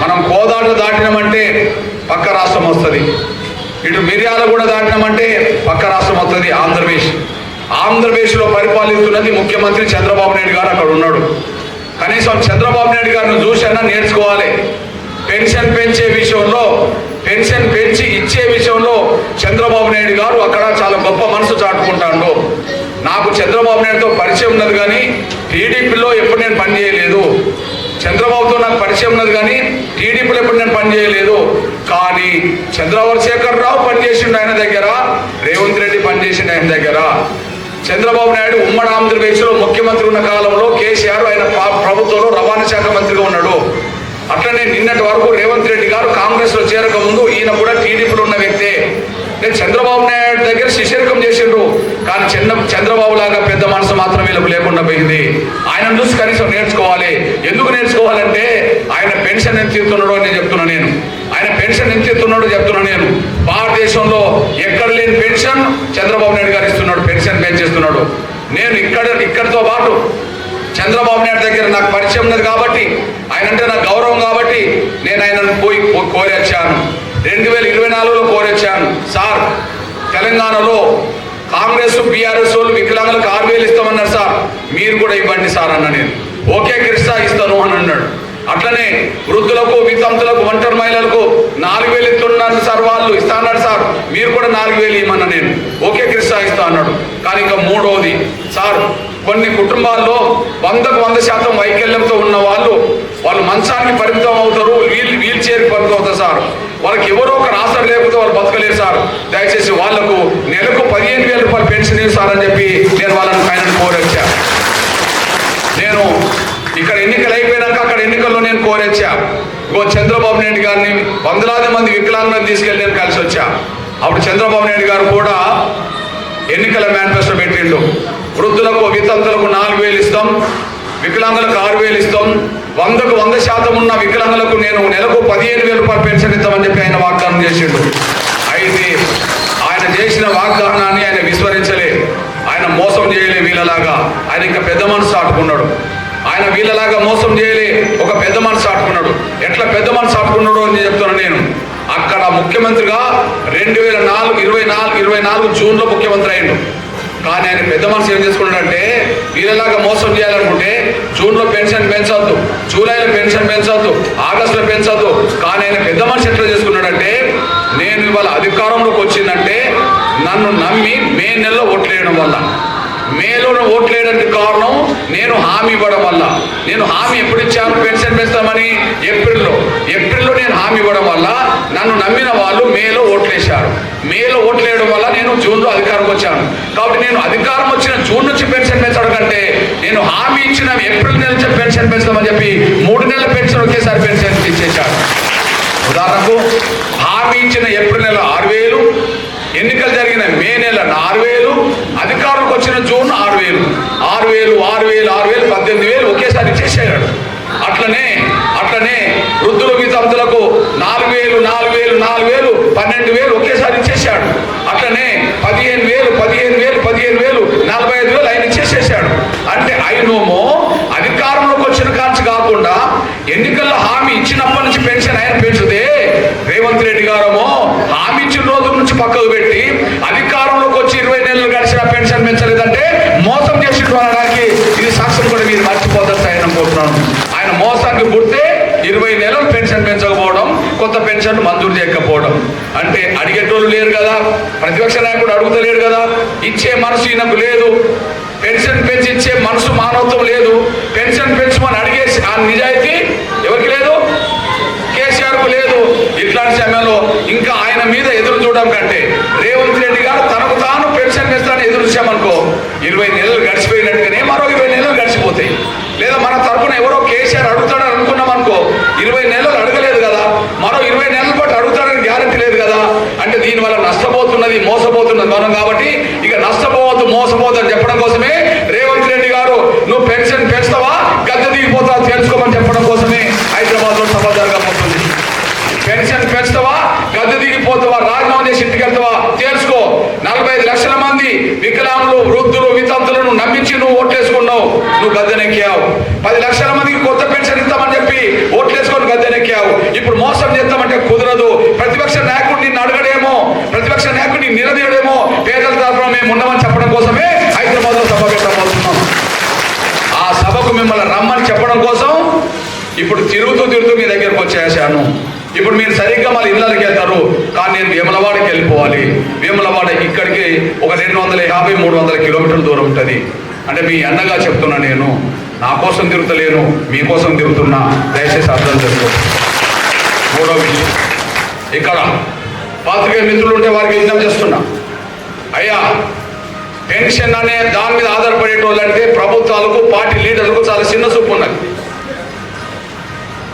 మనం కోదాడు దాటినామంటే పక్క రాష్ట్రం వస్తుంది. ఇటు మిర్యాల కూడా దాటినామంటే పక్క రాష్ట్రం వస్తుంది ఆంధ్రప్రదేశ్. ఆంధ్రప్రదేశ్లో పరిపాలిస్తున్నది ముఖ్యమంత్రి చంద్రబాబు నాయుడు గారు అక్కడ ఉన్నాడు. కనీసం చంద్రబాబు నాయుడు గారిని చూసైనా నేర్చుకోవాలి. పెన్షన్ పెంచే విషయంలో పెన్షన్ పెంచి ఇచ్చే విషయంలో చంద్రబాబు నాయుడు గారు అక్కడ చాలా గొప్ప మనసు చాటుకుంటాడు. నాకు చంద్రబాబు నాయుడుతో పరిచయం ఉన్నది కానీ టీడీపీలో ఎప్పుడు నేను పని చేయలేదు చంద్రబాబుతో నాకు పరిచయం ఉన్నది కానీ టీడీపీలో ఎప్పుడు నేను పనిచేయలేదు కానీ చంద్రశేఖర్ రావు పనిచేసిండు ఆయన దగ్గర రేవంత్ రెడ్డి పనిచేసిండు ఆయన దగ్గర. చంద్రబాబు నాయుడు ఉమ్మడి ఆంధ్రప్రదేశ్లో ముఖ్యమంత్రి ఉన్న కాలంలో కేసీఆర్ ఆయన ప్రభుత్వంలో రవాణా శాఖ మంత్రిగా ఉన్నాడు. అట్లనే నిన్నటి వరకు రేవంత్ రెడ్డి గారు కాంగ్రెస్లో చేరక ముందు ఈయన కూడా టీడీపీలో ఉన్న వ్యక్తే. నేను చంద్రబాబు నాయుడు దగ్గర శిష్యరికం చేసిండ్రు. కానీ చంద్ర చంద్రబాబు లాగా పెద్ద మనసు మాత్రం వీళ్ళకు లేకుండా పోయింది. ఆయన చూసి కనీసం నేర్చుకోవాలి. ఎందుకు నేర్చుకోవాలంటే ఆయన పెన్షన్ ఎంత ఇస్తున్నాడో అని చెప్తున్నా నేను. ఆయన పెన్షన్ ఎంత ఇస్తున్నాడో చెప్తున్నా నేను. భారతదేశంలో ఎక్కడ లేని పెన్షన్ చంద్రబాబు నాయుడు గారు ఇస్తున్నాడు. పెన్షన్ పెంచేస్తున్నాడు నేను ఇక్కడ ఇక్కడితో పాటు చంద్రబాబు నాయుడు దగ్గర నాకు పరిచయం ఉన్నది కాబట్టి ఆయన అంటే నాకు గౌరవం కాబట్టి నేను ఆయనను పోయి కోరి వచ్చాను రెండు వేల ఇరవై నాలుగులో కోరొచ్చాను. సార్ తెలంగాణలో కాంగ్రెస్ బీఆర్ఎస్ వాళ్ళు వికలాంగులకు ఆరు వేలు ఇస్తామన్నారు సార్. మీరు కూడా ఇవ్వండి సార్ అన్న నేను. ఓకే కృష్ణ ఇస్తాను అని అన్నాడు. అట్లనే వృద్ధులకు వితంతులకు ఒంటరి మహిళలకు నాలుగు వేలు ఇస్తున్నాను సార్ వాళ్ళు. ఇస్తాన్నారు సార్. మీరు కూడా నాలుగు వేలు ఇవ్వమన్నా నేను. ఓకే కృష్ణ ఇస్తా అన్నాడు. కానీ ఇంకా మూడవది సార్ కొన్ని కుటుంబాల్లో వందకు వంద శాతం వైకల్యంతో ఉన్న వాళ్ళు వాళ్ళు మంచానికి పరిమితం అవుతారు వీల్ వీల్ చైర్కి పరిమితం అవుతారు సార్. వాళ్ళకి ఎవరో ఒక ఆసర లేకపోతే వాళ్ళు బతకలేరు సార్. దయచేసి వాళ్ళకు నెలకు పదిహేను వేల రూపాయలు పెన్షన్ సార్ అని చెప్పి నేను వాళ్ళని పైన కోరొచ్చా. నేను ఇక్కడ ఎన్నికలు అయిపోయినాక అక్కడ ఎన్నికల్లో నేను కోరొచ్చా. ఇంకో చంద్రబాబు నాయుడు గారిని వందలాది మంది వికలాంగులను తీసుకెళ్ళి నేను కలిసి వచ్చా. అప్పుడు చంద్రబాబు నాయుడు గారు కూడా ఎన్నికల మేనిఫెస్టో పెట్టిండు. వృద్ధులకు వితంతులకు నాలుగు వేలు ఇస్తాం వికలాంగులకు ఆరు వేలు ఇస్తాం వందకు వంద శాతం ఉన్న వికలాంగులకు నేను నెలకు పదిహేను వేలు రూపాయలు పెన్షన్ ఇస్తామని చెప్పి ఆయన వాగ్దానం చేసిండు. అయితే ఆయన చేసిన వాగ్దానాన్ని ఆయన విస్మరించలే. ఆయన మోసం చేయలే వీళ్ళలాగా. ఆయన ఇంకా పెద్ద మనసు ఆటుకున్నాడు ఆయన వీళ్ళలాగా మోసం చేయలే. ఒక పెద్ద మనసు ఆటుకున్నాడు ఎట్లా పెద్ద మనసు ఆటుకున్నాడు అని చెప్తున్నాను నేను. అక్కడ ముఖ్యమంత్రిగా రెండు వేల నాలుగు ఇరవై నాలుగు ఇరవై నాలుగు జూన్లో ముఖ్యమంత్రి అయ్యాడు. కానీ ఆయన పెద్ద మనసు ఏం చేసుకున్నాడంటే వీళ్ళలాగా మోసం చేయాలనుకుంటే జూన్లో పెన్షన్ పెంచొద్దు జూలైలో పెన్షన్ పెంచొద్దు ఆగస్టులో పెంచొద్దు. కానీ ఆయన పెద్ద మనిషి ఎట్లా చేసుకున్నాడంటే నేను ఇవాళ అధికారంలోకి వచ్చిందంటే నన్ను నమ్మి మే నెలలో ఓట్లేయడం వల్ల. మేలో ఓట్లేయడానికి కారణం నేను హామీ ఇవ్వడం వల్ల. నేను హామీ ఎప్పుడు ఇచ్చాను? పెన్షన్ పెంచుతామని ఏప్రిల్లో. ఏప్రిల్లో నేను హామీ ఇవ్వడం వల్ల నన్ను నమ్మిన వాళ్ళు మేలో ఓట్లేశారు. మేలో ఓట్లేయడం వల్ల నేను జూన్లో అధికారం వచ్చాను. కాబట్టి నేను అధికారం వచ్చిన జూన్ నుంచి పెన్షన్ పెంచడం కంటే నేను హామీ ఇచ్చిన ఏప్రిల్ నెల నుంచి పెన్షన్ పెంచుతామని చెప్పి మూడు నెలల పెన్షన్ ఒకేసారి పెన్షన్ ఇచ్చేశాడు ఉదాహరణకు హామీ ఇచ్చిన ఏప్రిల్ నెల ఆరు వేలు ఎన్నికలు జరిగిన మే నెల ఆరు వేలు అధికారులకు వచ్చిన జూన్ ఆరు వేలు. ఆరు వేలు ఆరు వేలు ఆరు వేలు పద్దెనిమిది వేలు ఒకేసారి ఇచ్చేసాడు అట్లనే అట్లనే వృద్ధుల వితంతులకు నాలుగు వేలు నాలుగు వేలు నాలుగు వేలు పన్నెండు వేలు ఒకేసారి ఇచ్చేసాడు అట్లనే పదిహేను వేలు పదిహేను వేలు పదిహేను వేలు నలభై ఐదు వేలు ఆయన ఇచ్చేసేసాడు అంటే అయినోమో అధికారంలోకి వచ్చిన కాంచి కాకుండా ఎన్నికల్లో హామీ ఇచ్చినప్పటి నుంచి పెన్షన్ ఆయన పెంచుతే రేవంత్ రెడ్డి గారేమో హామీ ఇచ్చిన పక్కకు పెట్టి అధికారంలోకి వచ్చి ఇరవై నెలలు గడిచిన పెన్షన్ పెంచలేదంటే మోసం చేసి అనడానికి ఇది సాక్ష్యం కూడా మీరు మర్చిపోతారు ఆయన కోరుతున్నాను ఆయన మోసానికి పుడితే ఇరవై నెలలు పెన్షన్ పెంచకపోవడం కొత్త పెన్షన్ మంజూరు చేయకపోవడం. అంటే అడిగేటోళ్ళు లేరు కదా ప్రతిపక్ష నాయకుడు అడుగుతలేడు కదా ఇచ్చే మనసు ఈయనకు లేదు. పెన్షన్ పెంచి ఇచ్చే మనసు మానవత్వం లేదు. పెన్షన్ పెంచమని అడిగే ఆ నిజాయితీ ఎవరికి లేదు? కేసీఆర్కు లేదు. ఇట్లాంటి సమయంలో ఇంకా ఆయన మీద ఎదురు చూడడం కంటే రేవంత్ రెడ్డి గారు తనకు తాను పెన్షన్ పెంచాలని ఎదురు చూసామనుకో ఇరవై నెలలు గడిచిపోయినట్టుగానే మరో ఇరవై నెలలు గడిచిపోతాయి. లేదా మన తరపున ఎవరో కేసీఆర్ అడుగుతాడని అనుకున్నాం అనుకో ఇరవై నెలలు అడగలేదు కదా మరో ఇరవై నెలల పాటు అడుగుతాడని గ్యారంటీ లేదు కదా. అంటే దీనివల్ల నష్టపోతున్నది మోసపోతున్నది మనం కాబట్టి ఇక నష్టపోవద్దు మోసపోవద్దు అని చెప్పడం కోసమే వ్యక్తిగత చేర్చుకో నలభై లక్షల మంది వికలాంగులు వృద్ధులు వితంతులను నమ్మించి నువ్వు ఓట్లేసుకున్నావు. నువ్వు గద్దెనెక్కావు. పది లక్షల మందికి కొత్త పెన్షన్ ఇస్తామని చెప్పి ఓట్లేసుకొని గద్దెనెక్కావు. ఇప్పుడు మోసం చేస్తామంటే కుదరదు. ప్రతిపక్ష నాయకుడు నిన్ను అడగడేమో? ప్రతిపక్ష నాయకుడు నిన్ను నిలదీయడేమో? పేదల తరఫున మేము ఉన్నామని చెప్పడం కోసమే హైదరాబాద్లో సభ పెట్టబోతున్నాం ఆ సభకు మిమ్మల్ని రమ్మని చెప్పడం కోసం ఇప్పుడు తిరుగుతూ తిరుగుతూ మీ దగ్గరకు వచ్చేసాను. ఇప్పుడు మీరు సరిగ్గా మళ్ళీ ఇళ్ళకి వెళ్తారు. కానీ నేను వేములవాడకి వెళ్ళిపోవాలి. వేములవాడ ఇక్కడికి ఒక రెండు వందల యాభై మూడు వందల కిలోమీటర్ల దూరం ఉంటుంది. అంటే మీ అన్నగా చెప్తున్నా నేను. నా కోసం తిరుగుతలేను. మీకోసం తిరుగుతున్నా. దయచేసి అర్థం చేసుకో మూడో విషయం. ఇక్కడ పాత్రికేయ మిత్రులు ఉంటే వారికి విజ్ఞప్తి చేస్తున్నా. అయ్యా పెన్షన్ అనే దాని మీద ఆధారపడేటోళ్ళు అంటే ప్రభుత్వాలకు పార్టీ లీడర్లకు చాలా చిన్న చూపు ఉన్నది.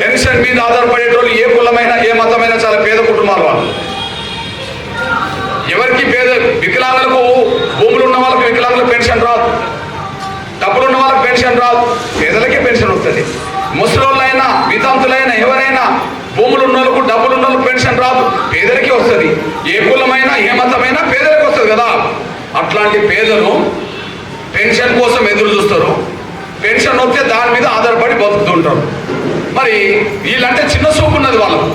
పెన్షన్ మీద ఆధారపడేటోళ్ళు ఏ కులమైనా ఏ మతమైనా చాలా పేద కుటుంబాలు వాళ్ళు. ఎవరికి పేద వికలాంగులకు భూములు ఉన్న వాళ్ళకి వికలాంగులకు పెన్షన్ రాదు. డబ్బులు ఉన్న వాళ్ళకి పెన్షన్ రాదు. పేదలకే పెన్షన్ వస్తుంది. ముసలోళ్ళైనా వితంతులైనా ఎవరైనా భూములు ఉన్న వాళ్ళకు డబ్బులు ఉన్న వాళ్ళకు పెన్షన్ రాదు. పేదలకే వస్తుంది. ఏ కులమైనా ఏ మతమైనా పేదలకు వస్తుంది కదా. అట్లాంటి పేదలు పెన్షన్ కోసం ఎదురు చూస్తారు. పెన్షన్ వస్తే దాని మీద ఆధారపడి బతుకుతుంటారు. మరి వీళ్ళంటే చిన్న సూపు ఉన్నది వాళ్ళకు.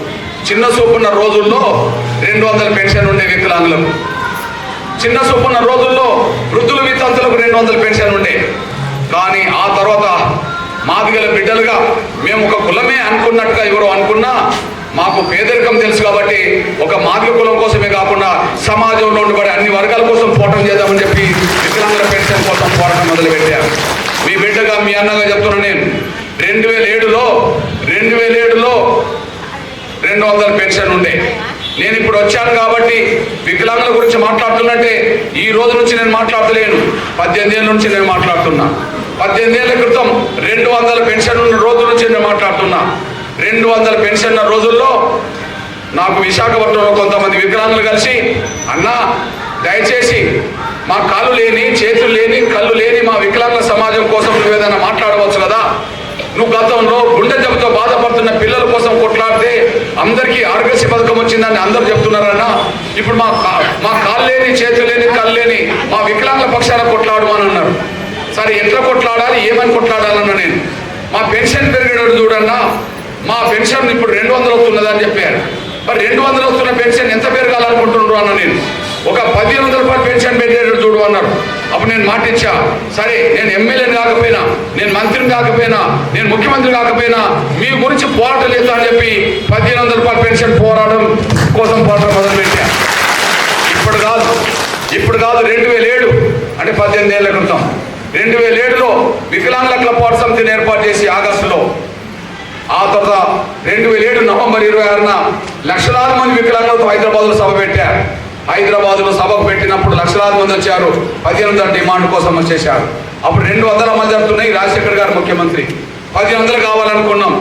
చిన్న సూపు ఉన్న రోజుల్లో రెండు వందల పెన్షన్ ఉండే వికలాంగులకు చిన్న సూపు ఉన్న రోజుల్లో వృద్ధుల వితంతులకు రెండు వందల పెన్షన్ ఉండే. కానీ ఆ తర్వాత మాదిగల బిడ్డలుగా మేము ఒక కులమే అనుకున్నట్టుగా ఎవరో అనుకున్నా మాకు పేదరికం తెలుసు కాబట్టి ఒక మాదిగ కులం కోసమే కాకుండా సమాజంలో ఉండబడే అన్ని వర్గాల కోసం పోరాటం చేద్దామని చెప్పి వికలాంగుల పెన్షన్ కోసం పోరాటం మొదలుపెట్టారు. మీ బిడ్డగా మీ అన్నగా చెప్తున్నా నేను. రెండు వేల ఏడులో రెండు వేల ఏడులో రెండు వందల పెన్షన్ ఉండే. నేను ఇప్పుడు వచ్చాను కాబట్టి వికలాంగుల గురించి మాట్లాడుతున్నట్టే ఈ రోజు నుంచి నేను మాట్లాడలేను పద్దెనిమిది ఏళ్ళ నుంచి నేను మాట్లాడుతున్నా. పద్దెనిమిది ఏళ్ళ క్రితం రెండు వందల పెన్షన్ ఉన్న రోజు నుంచి నేను మాట్లాడుతున్నా. రెండు వందల పెన్షన్ ఉన్న రోజుల్లో నాకు విశాఖపట్నంలో కొంతమంది వికలాంగులు కలిసి అన్నా దయచేసి మా కాళ్ళు లేని చేతులు లేని కళ్ళు లేని మా వికలాంగుల సమాజం కోసం నువ్వు ఏదైనా మాట్లాడవచ్చు నువ్వు గతంలో గుండె జబ్బుతో బాధపడుతున్న పిల్లల కోసం కొట్లాడితే అందరికీ ఆరోగ్యశ్రీ పథకం వచ్చిందని అందరూ చెప్తున్నారన్నా ఇప్పుడు మా కా- మా కాళ్ళు లేని చేతులు లేని కళ్ళు లేని మా వికలాంగుల పక్షాన కొట్లాడమని అన్నారు. సరే ఎట్లా కొట్లాడాలి ఏమని కొట్లాడాలన్నా నేను. మా పెన్షన్ పెరిగేటట్టు చూడన్నా మా పెన్షన్ ఇప్పుడు రెండు వందలు వస్తున్నదని చెప్పారు. మరి రెండు వందలు వస్తున్న పెన్షన్ ఎంత పెరగాలనుకుంటున్నారు అన్న నేను. ఒక పదిహేను వందల రూపాయలు పెన్షన్ పెట్టేటట్టు చూడు అన్నారు. అప్పుడు నేను మాట ఇచ్చా సరే నేను ఎమ్మెల్యేని కాకపోయినా నేను మంత్రిని కాకపోయినా నేను ముఖ్యమంత్రి కాకపోయినా మీ గురించి పోరాటం లేదు అని చెప్పి పదిహేను వందల రూపాయలు పెన్షన్ పోరాటం కోసం పోరాటం మొదలుపెట్టా. ఇప్పుడు కాదు ఇప్పుడు కాదు రెండు వేల ఏడు అంటే పద్దెనిమిది ఏళ్ళ క్రితం. రెండు వేల ఏడులో వికలాంగుల క్లబ్ సమితిని ఏర్పాటు చేసి ఆగస్టులో. ఆ తర్వాత రెండు వేల ఏడు నవంబర్ ఇరవై ఆరున లక్షలాది మంది వికలాంగులతో హైదరాబాద్లో సభ పెట్టారు హైదరాబాద్లో సభకు పెట్టినప్పుడు లక్షలాది మంది వచ్చారు. పదిహేను వందల డిమాండ్ కోసం వచ్చేసారు అప్పుడు రెండు వందల మంది అంటున్నాయి రాజశేఖర్ గారు ముఖ్యమంత్రి. పది వందలు కావాలనుకున్నాం.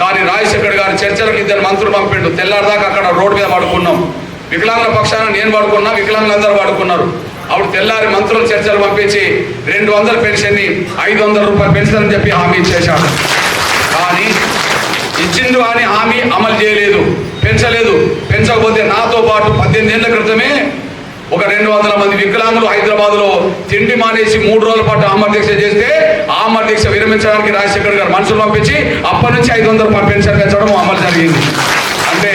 కానీ రాజశేఖర్ గారు చర్చలకు ఇద్దరు మంత్రులు పంపిండు. తెల్లారిదాకా అక్కడ రోడ్డు మీద పడుకున్నాం. వికలాంగుల పక్షాన నేను పడుకున్నా వికలాంగులందరూ పడుకున్నారు. అప్పుడు తెల్లారి మంత్రులు చర్చలు పంపించి రెండు వందల పెన్షన్ని ఐదు వందల రూపాయలు పెన్షన్ అని చెప్పి హామీ ఇచ్చేశాడు కానీ ఇచ్చిండు అని హామీ అమలు చేయలేదు. పెంచలేదు. పెంచకపోతే నాతో పాటు పద్దెనిమిది ఏళ్ళ క్రితమే ఒక రెండు వందల మంది వికలాంగులు హైదరాబాద్లో తిండి మానేసి మూడు రోజుల పాటు ఆమర దీక్ష చేస్తే ఆమర దీక్ష విరమించడానికి రాజశేఖర్ గారు మనుషులు పంపించి అప్పటి నుంచి ఐదు వందల పెన్షన్ పెంచడం అమలు జరిగింది. అంటే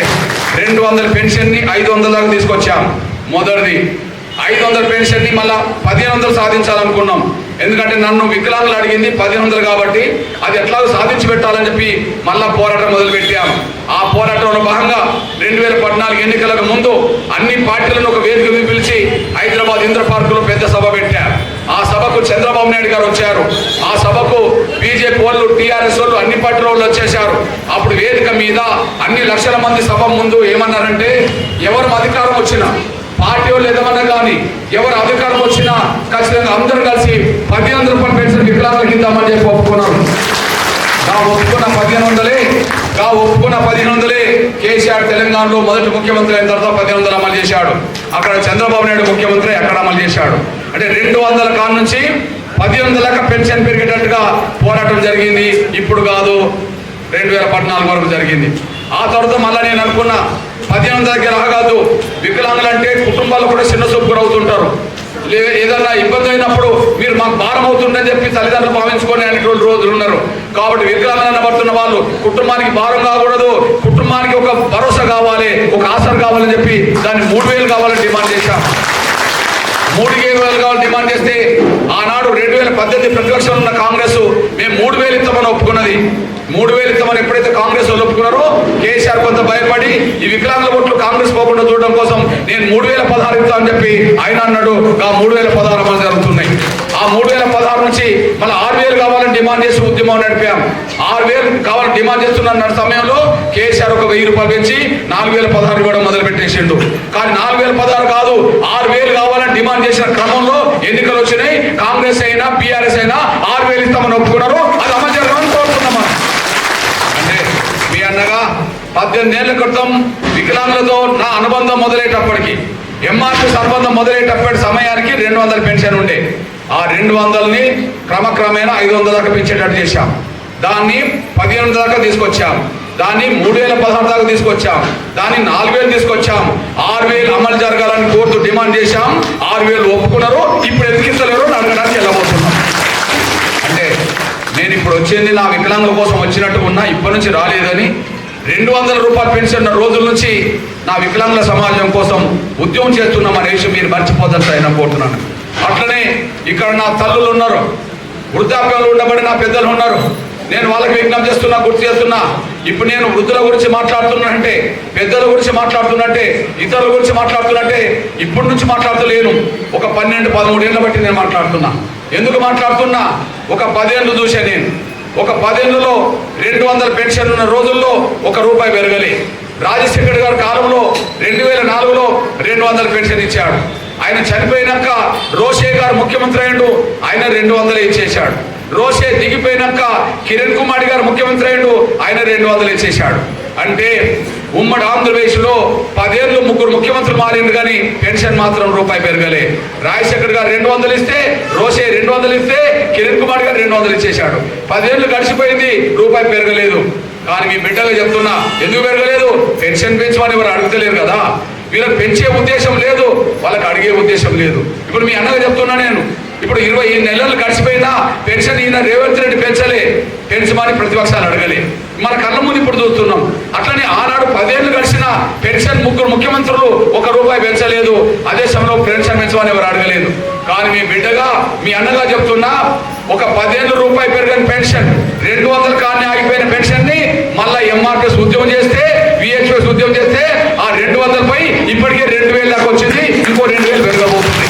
రెండు వందల పెన్షన్ని ఐదు వందల దాకా తీసుకొచ్చాం. మొదటిది. ఐదు వందల పెన్షన్ని మళ్ళా పదిహేను వందలు సాధించాలనుకున్నాం. ఎందుకంటే నన్ను వికలాంగులు అడిగింది పదిహేను వందలు కాబట్టి అది ఎట్లాగో సాధించి పెట్టాలని చెప్పి మళ్ళా పోరాటం మొదలుపెట్టాము ఆ పోరాటంలో భాగంగా రెండు వేల పద్నాలుగు ఎన్నికలకు ముందు అన్ని పార్టీలను ఒక వేదిక పిలిచి హైదరాబాద్ ఇంద్ర పార్కులో పెద్ద సభ పెట్టారు ఆ సభకు చంద్రబాబు నాయుడు గారు వచ్చారు. ఆ సభకు బీజేపీ వాళ్ళు టీఆర్ఎస్ వాళ్ళు అన్ని పార్టీల వాళ్ళు వచ్చేసారు అప్పుడు వేదిక మీద అన్ని లక్షల మంది సభ ముందు ఏమన్నారంటే ఎవరు అధికారం వచ్చినా పార్టీ వాళ్ళు ఏదమన్నా కానీ ఎవరు అధికారం వచ్చినా ఖచ్చితంగా అందరూ కలిసి పదిహేను రూపాయలు పెన్షన్ వికలాంగులకు ఇద్దామని చెప్పి ఒప్పుకున్నాను నా ఒప్పుకున్న పదిహేను వందలే నా ఒప్పుకున్న పదిహేను వందలే కేసీఆర్ తెలంగాణలో మొదటి ముఖ్యమంత్రి అయిన తర్వాత పదిహేను వందలు అమలు చేశాడు. అక్కడ చంద్రబాబు నాయుడు ముఖ్యమంత్రి అక్కడ అమలు చేశాడు? అంటే రెండు వందల కాడ నుంచి పదిహేను వందల పెన్షన్ పెరిగేటట్టుగా పోరాటం జరిగింది. ఇప్పుడు కాదు రెండు వేల పద్నాలుగు వరకు జరిగింది. ఆ తర్వాత మళ్ళీ నేను అనుకున్నా పదిహేను దగ్గర రాగాదు. వికలాంగులు అంటే కుటుంబాలు కూడా చిన్న చూపు అవుతుంటారు లే ఏదన్నా ఇబ్బంది అయినప్పుడు మీరు మాకు భారం అవుతుందని చెప్పి తల్లిదండ్రులు భావించుకొని అనేటువంటి రోజులు ఉన్నారు. కాబట్టి వికలాంగులను పడుతున్న వాళ్ళు కుటుంబానికి భారం కాకూడదు. కుటుంబానికి ఒక భరోసా కావాలి ఒక ఆసర కావాలని చెప్పి దాన్ని మూడు వేలు కావాలని డిమాండ్ చేశాం. మూడు వేలు కావాలని డిమాండ్ చేస్తే ఆనాడు రెండు వేల పద్దెనిమిది ప్రతిపక్షంలో ఉన్న కాంగ్రెస్ మేము మూడు వేలు ఇస్తామని ఒప్పుకున్నది. మూడు వేలు ఇస్తామని ఎప్పుడైతే కాంగ్రెస్ వాళ్ళు ఒప్పుకున్నారో కేసీఆర్ కొంత భయపడి ఈ వికలాంగుల ఓట్లు కాంగ్రెస్ పోకుండా చూడడం కోసం నేను మూడు వేల పదహారు ఇస్తా అని చెప్పి ఆయన అన్నాడు. ఆ మూడు వేల పదహారు అమలు జరుగుతున్నాయి. ఆ మూడు వేల పదహారు నుంచి మళ్ళీ ఆరు వేలు కావాలని డిమాండ్ చేసి ఉద్యమం నడిపాం. ఆరు వేలు కావాలని డిమాండ్ చేస్తున్న సమయంలో కేసీఆర్ ఒక వెయ్యి రూపాయలు పెంచి నాలుగు వేల పదహారు ఇవ్వడం మొదలు పెట్టేసిండు. కానీ నాలుగు వేల పదహారు కాదు ఆరు వేలు కావాలని డిమాండ్ చేసిన క్రమంలో ఎన్నికలు వచ్చినాయి. కాంగ్రెస్ అయినా బీఆర్ఎస్ అయినా ఆరు వేలు ఇస్తామని ఒప్పుకున్నారు అది అమలు జరగమని కోరుతున్నాం మనం. అంటే మీ అన్నగా పద్దెనిమిదేళ్ళ క్రితం వికలాంగులతో నా అనుబంధం మొదలయ్యేటప్పటికి ఎంఆర్పీఎస్ అనుబంధం మొదలయ్యేటప్పటి సమయానికి రెండు వందల పెన్షన్ ఉండే. ఆ రెండు వందలని క్రమక్రమేణా ఐదు వందల దాకా పెంచేటట్టు చేశాం. దాన్ని పదిహేను దాకా తీసుకొచ్చాం. దాన్ని మూడు వేల పదహారు దాకా తీసుకొచ్చాం. దాన్ని నాలుగు వేలు తీసుకొచ్చాం. ఆరు వేలు అమలు జరగాలని కోర్టు డిమాండ్ చేశాం. ఆరు వేలు ఒప్పుకున్నారు. ఇప్పుడు ఎదికిస్తలేరు అడగడానికి వెళ్ళబోతున్నాం అంటే నేను ఇప్పుడు వచ్చింది నా వికలాంగుల కోసం వచ్చినట్టు ఉన్నా ఇప్పటి నుంచి రాలేదని రెండు వందల రూపాయలు పెన్షన్ రోజుల నుంచి నా వికలాంగుల సమాజం కోసం ఉద్యమం చేస్తున్నాం అనే విషయం మీరు మర్చిపోదని ఆయన కోరుతున్నాను. అట్లనే ఇక్కడ నా తల్లులు ఉన్నారు. వృద్ధాప్యంలో ఉండబడి నా పెద్దలు ఉన్నారు. నేను వాళ్ళకి విజ్ఞప్తి చేస్తున్నా గుర్తు చేస్తున్నా. ఇప్పుడు నేను వృద్ధుల గురించి మాట్లాడుతున్నానంటే పెద్దల గురించి మాట్లాడుతున్నట్టే ఇతరుల గురించి మాట్లాడుతున్నట్టే ఇప్పటి నుంచి మాట్లాడతలేను. ఒక పన్నెండు పదమూడు ఏళ్ళ బట్టి నేను మాట్లాడుతున్నా. ఎందుకు మాట్లాడుతున్నా? ఒక పదేళ్ళు చూసా నేను. ఒక పదేళ్ళలో రెండు వందల పెన్షన్ ఉన్న రోజుల్లో ఒక రూపాయి పెరగలి. రాజశేఖర్ గారి కాలంలో రెండు వేల నాలుగులో రెండు వందల పెన్షన్ ఇచ్చాడు. ఆయన చనిపోయినాక రోషే గారు ముఖ్యమంత్రి అయ్యాడు ఆయన రెండు వందలు ఇచ్చేశాడు. రోషే దిగిపోయినాక కిరణ్ కుమార్ గారు ముఖ్యమంత్రి అయ్యాడు ఆయన రెండు వందలు ఇచ్చేశాడు. అంటే ఉమ్మడి ఆంధ్రప్రదేశ్లో పదేళ్ళు ముగ్గురు ముఖ్యమంత్రులు మారింది కానీ పెన్షన్ మాత్రం రూపాయి పెరగలే. రాజశేఖర్ గారు రెండు వందలు ఇస్తే రోషే రెండు వందలు ఇస్తే కిరణ్ కుమార్ గారు రెండు వందలు ఇచ్చేశాడు. పదేళ్ళు గడిచిపోయింది రూపాయి పెరగలేదు. కానీ మీ బిడ్డగా చెప్తున్నా ఎందుకు పెరగలేదు? పెన్షన్ పెంచమని ఎవరు అడుగుతలేరు కదా. వీళ్ళకి పెంచే ఉద్దేశం లేదు వాళ్ళకి అడిగే ఉద్దేశం లేదు. ఇప్పుడు మీ అన్నగా చెప్తున్నా నేను ఇప్పుడు ఇరవై ఈ నెలలు గడిచిపోయినా పెన్షన్ ఈయన రేవంత్ రెడ్డి పెంచలే. పెంచమని ప్రతిపక్షాలు అడగలే. మన కళ్ళ ముందు ఇప్పుడు చూస్తున్నాం. అట్లనే ఆనాడు పదేళ్ళు గడిచిన పెన్షన్ ముగ్గురు ముఖ్యమంత్రులు ఒక రూపాయి పెంచలేదు. అదే సమయంలో పెన్షన్ పెంచమని ఎవరు అడగలేదు. కానీ మీ బిడ్డగా మీ అన్నగా చెప్తున్నా ఒక పదిహేను రూపాయి పెరిగిన పెన్షన్ రెండు వందల కానీ ఆగిపోయిన పెన్షన్ని మళ్ళా ఎంఆర్ఎస్ ఉద్యమం చేస్తే విహెచ్ఎస్ ఉద్యమం చేస్తే ఆ రెండు వందలపై ఇప్పటికే రెండు వేల దాకా వచ్చింది ఇంకో రెండు వేలు పెరగబోతుంది.